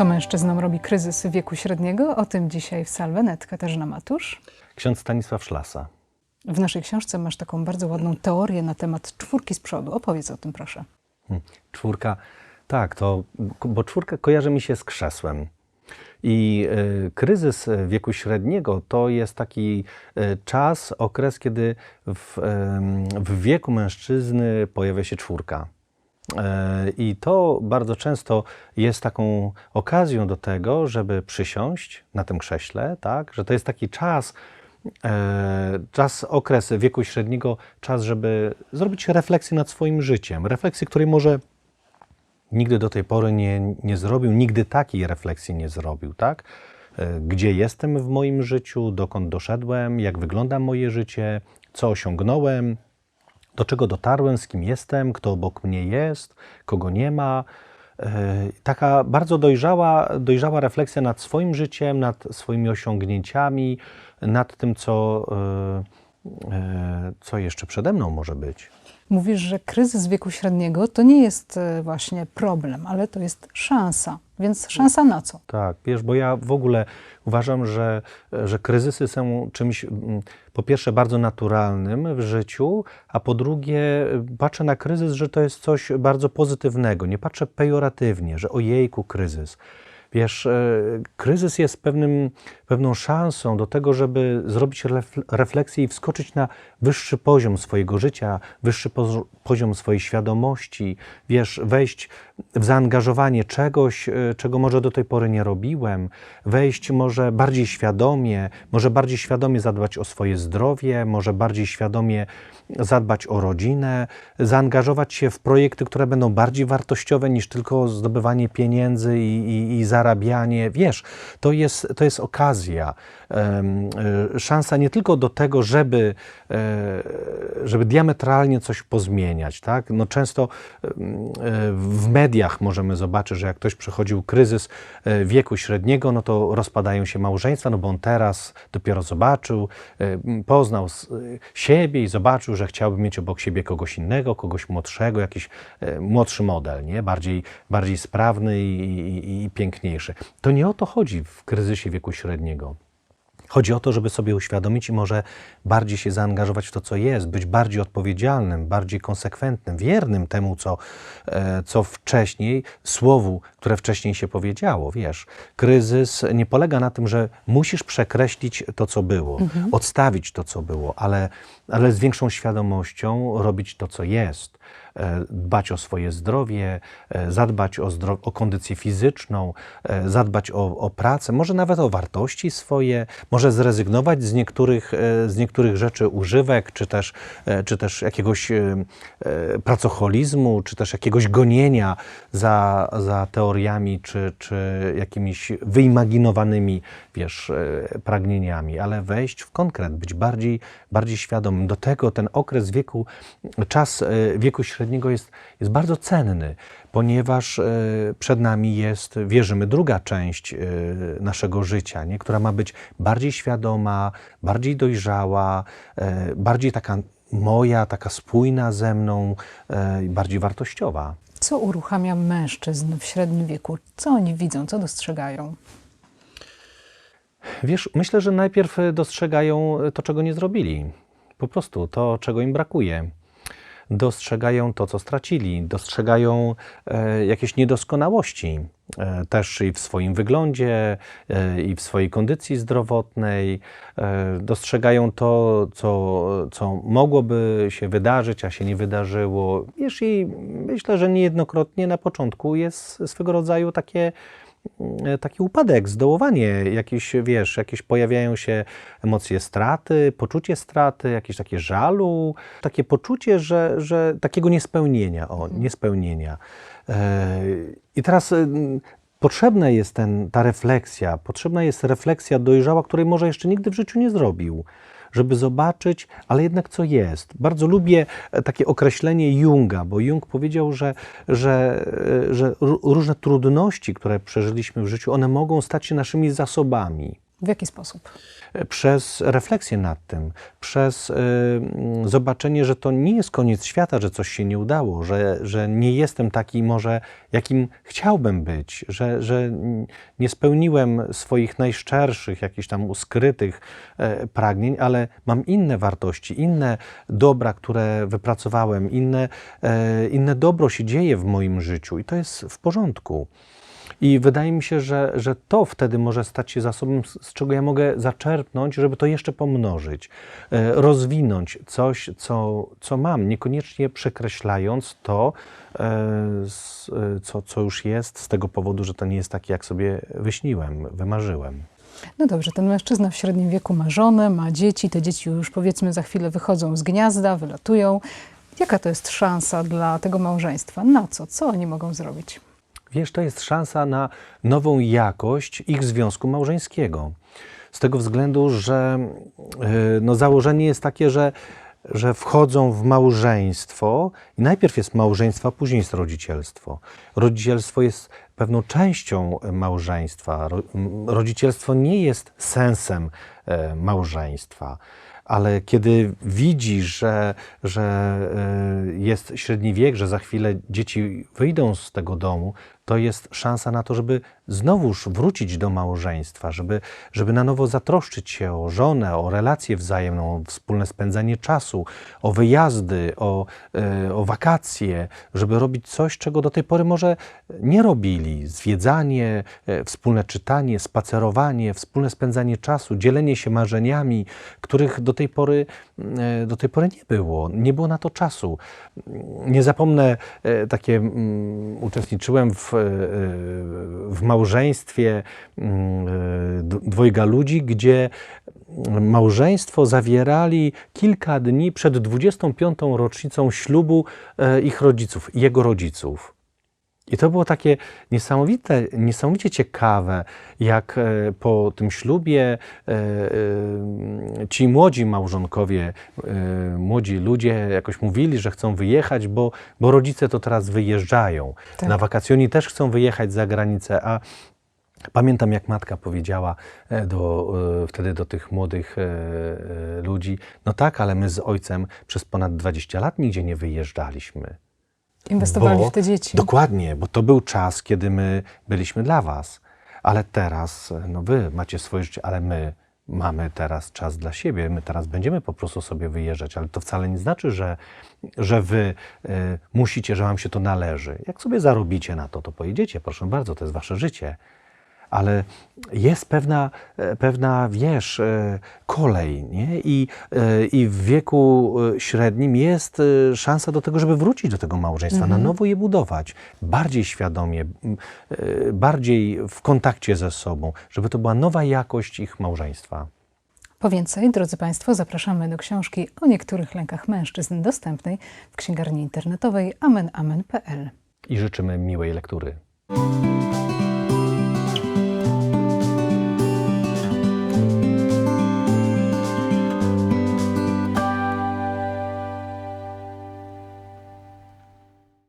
Co mężczyznom robi kryzys wieku średniego? O tym dzisiaj w Salwenet. Katarzyna Matusz. Ksiądz Stanisław Szlasa. W naszej książce masz taką bardzo ładną teorię na temat czwórki z przodu. Opowiedz o tym, proszę. Hmm. Czwórka, tak, to, bo czwórka kojarzy mi się z krzesłem. I y, kryzys wieku średniego to jest taki y, czas, okres, kiedy w, y, w wieku mężczyzny pojawia się czwórka. I to bardzo często jest taką okazją do tego, żeby przysiąść na tym krześle, tak? że to jest taki czas, czas, okres wieku średniego, czas, żeby zrobić refleksję nad swoim życiem. Refleksję, której może nigdy do tej pory nie, nie zrobił, nigdy takiej refleksji nie zrobił, tak? Gdzie jestem w moim życiu, dokąd doszedłem, jak wygląda moje życie, co osiągnąłem, do czego dotarłem, z kim jestem, kto obok mnie jest, kogo nie ma. Taka bardzo dojrzała, dojrzała refleksja nad swoim życiem, nad swoimi osiągnięciami, nad tym, co, co jeszcze przede mną może być. Mówisz, że kryzys wieku średniego to nie jest e, właśnie problem, ale to jest szansa. Więc szansa na co? Tak, wiesz, bo ja w ogóle uważam, że, że kryzysy są czymś po pierwsze bardzo naturalnym w życiu, a po drugie patrzę na kryzys, że to jest coś bardzo pozytywnego. Nie patrzę pejoratywnie, że ojejku, kryzys. Wiesz, e, kryzys jest pewnym, pewną szansą do tego, żeby zrobić refleksję i wskoczyć na wyższy poziom swojego życia, wyższy poziom swojej świadomości, wiesz, wejść w zaangażowanie czegoś, e, czego może do tej pory nie robiłem, wejść może bardziej świadomie, może bardziej świadomie zadbać o swoje zdrowie, może bardziej świadomie zadbać o rodzinę, zaangażować się w projekty, które będą bardziej wartościowe niż tylko zdobywanie pieniędzy i, i, i zarabianie. Wiesz, to jest, to jest okazja, e, szansa nie tylko do tego, żeby, e, żeby diametralnie coś pozmieniać. Tak? No często w mediach możemy zobaczyć, że jak ktoś przechodził kryzys e, wieku średniego, no to rozpadają się małżeństwa, no bo on teraz dopiero zobaczył, poznał siebie i zobaczył, że chciałby mieć obok siebie kogoś innego, kogoś młodszego, jakiś młodszy model, nie? Bardziej, bardziej sprawny i, i, i piękniejszy. To nie o to chodzi w kryzysie wieku średniego. Chodzi o to, żeby sobie uświadomić i może bardziej się zaangażować w to, co jest, być bardziej odpowiedzialnym, bardziej konsekwentnym, wiernym temu, co, e, co wcześniej, słowu, które wcześniej się powiedziało. Wiesz, kryzys nie polega na tym, że musisz przekreślić to, co było, mhm. odstawić to, co było, ale, ale z większą świadomością robić to, co jest. E, dbać o swoje zdrowie, e, zadbać o, zdro- o kondycję fizyczną, e, zadbać o, o pracę, może nawet o wartości swoje, może zrezygnować z niektórych, z niektórych rzeczy, używek, czy też, czy też jakiegoś pracocholizmu, czy też jakiegoś gonienia za, za teoriami, czy, czy jakimiś wyimaginowanymi, wiesz, pragnieniami, ale wejść w konkret, być bardziej, bardziej świadomym. Do tego ten okres wieku, czas wieku średniego, średniego jest, jest bardzo cenny, ponieważ e, przed nami jest, wierzymy, druga część e, naszego życia, nie? która ma być bardziej świadoma, bardziej dojrzała, e, bardziej taka moja, taka spójna ze mną, bardziej wartościowa. Co uruchamia mężczyzn w średnim wieku? Co oni widzą, co dostrzegają? Wiesz, myślę, że najpierw dostrzegają to, czego nie zrobili. Po prostu to, czego im brakuje dostrzegają to, co stracili, dostrzegają e, jakieś niedoskonałości e, też i w swoim wyglądzie, e, i w swojej kondycji zdrowotnej, dostrzegają to, co, co mogłoby się wydarzyć, a się nie wydarzyło. I myślę, że niejednokrotnie na początku jest swego rodzaju takie taki upadek, zdołowanie, jakieś, wiesz, jakieś pojawiają się emocje straty, poczucie straty, jakieś takie żalu, takie poczucie, że, że takiego niespełnienia, o, mhm. niespełnienia. E, I teraz e, potrzebna jest ten, ta refleksja, potrzebna jest refleksja dojrzała, której może jeszcze nigdy w życiu nie zrobił żeby zobaczyć, ale jednak co jest. Bardzo lubię e, takie określenie Junga, bo Jung powiedział, że, że, e, że różne trudności, które przeżyliśmy w życiu, one mogą stać się naszymi zasobami. W jaki sposób? przez refleksję nad tym, przez y, zobaczenie, że to nie jest koniec świata, że coś się nie udało, że, że nie jestem taki może, jakim chciałbym być, że, że nie spełniłem swoich najszczerszych, jakichś tam uskrytych e, pragnień, ale mam inne wartości, inne dobra, które wypracowałem, inne, e, inne dobro się dzieje w moim życiu i to jest w porządku. I wydaje mi się, że, że to wtedy może stać się zasobem, z czego ja mogę zaczerpnąć, żeby to jeszcze pomnożyć, e, rozwinąć coś, co, co mam, niekoniecznie przekreślając to, e, e, co, co już jest, z tego powodu, że to nie jest takie, jak sobie wyśniłem, wymarzyłem. No dobrze, ten mężczyzna w średnim wieku ma żonę, ma dzieci, te dzieci już powiedzmy za chwilę wychodzą z gniazda, wylatują. Jaka to jest szansa dla tego małżeństwa? Na co? Co oni mogą zrobić? Wiesz, to jest szansa na nową jakość ich związku małżeńskiego. Z tego względu, że e, no, założenie jest takie, że, że wchodzą w małżeństwo i najpierw jest małżeństwo, a później jest rodzicielstwo. Rodzicielstwo jest pewną częścią małżeństwa. Rodzicielstwo nie jest sensem e, małżeństwa. Ale kiedy widzi, że, że e, jest średni wiek, że za chwilę dzieci wyjdą z tego domu, to jest szansa na to, żeby znowuż wrócić do małżeństwa, żeby, żeby na nowo zatroszczyć się o żonę, o relację wzajemną, o wspólne spędzanie czasu, o wyjazdy, o, e, o wakacje, żeby robić coś, czego do tej pory może nie robili. Zwiedzanie, e, wspólne czytanie, spacerowanie, wspólne spędzanie czasu, dzielenie się marzeniami, których do tej pory, e, do tej pory nie było. Nie było na to czasu. Nie zapomnę, takie mm, uczestniczyłem w, w małżeństwie mm, e, dwojga ludzi, gdzie małżeństwo zawierali kilka dni przed 25. rocznicą ślubu e, ich rodziców, jego rodziców. I to było takie niesamowite, niesamowicie ciekawe, jak e, po tym ślubie e, e, ci młodzi małżonkowie, młodzi ludzie jakoś mówili, że chcą wyjechać, bo, bo rodzice to teraz wyjeżdżają. Tak. Na wakacje oni też chcą wyjechać za granicę, a Pamiętam, jak matka powiedziała do, wtedy do tych młodych ludzi: No tak, ale my z ojcem przez ponad 20 lat nigdzie nie wyjeżdżaliśmy. Inwestowali Bo- w te dzieci. Dokładnie, bo to był czas, kiedy my byliśmy dla Was. Ale teraz, no Wy macie swoje życie, ale my mamy teraz czas dla siebie. My teraz będziemy po prostu sobie wyjeżdżać, ale to wcale nie znaczy, że, że Wy e, musicie, że Wam się to należy. Jak sobie zarobicie na to, to pojedziecie, proszę bardzo, to jest Wasze życie ale jest pewna, e, pewna wiesz, e, kolej, nie? I, e, I w wieku średnim jest szansa do tego, żeby wrócić do tego małżeństwa, na nowo je budować, bardziej świadomie, bardziej w kontakcie ze sobą, żeby to była nowa jakość ich małżeństwa. Po więcej, drodzy Państwo, zapraszamy do książki o niektórych lękach mężczyzn dostępnej w księgarni internetowej amenamen.pl. I życzymy miłej lektury.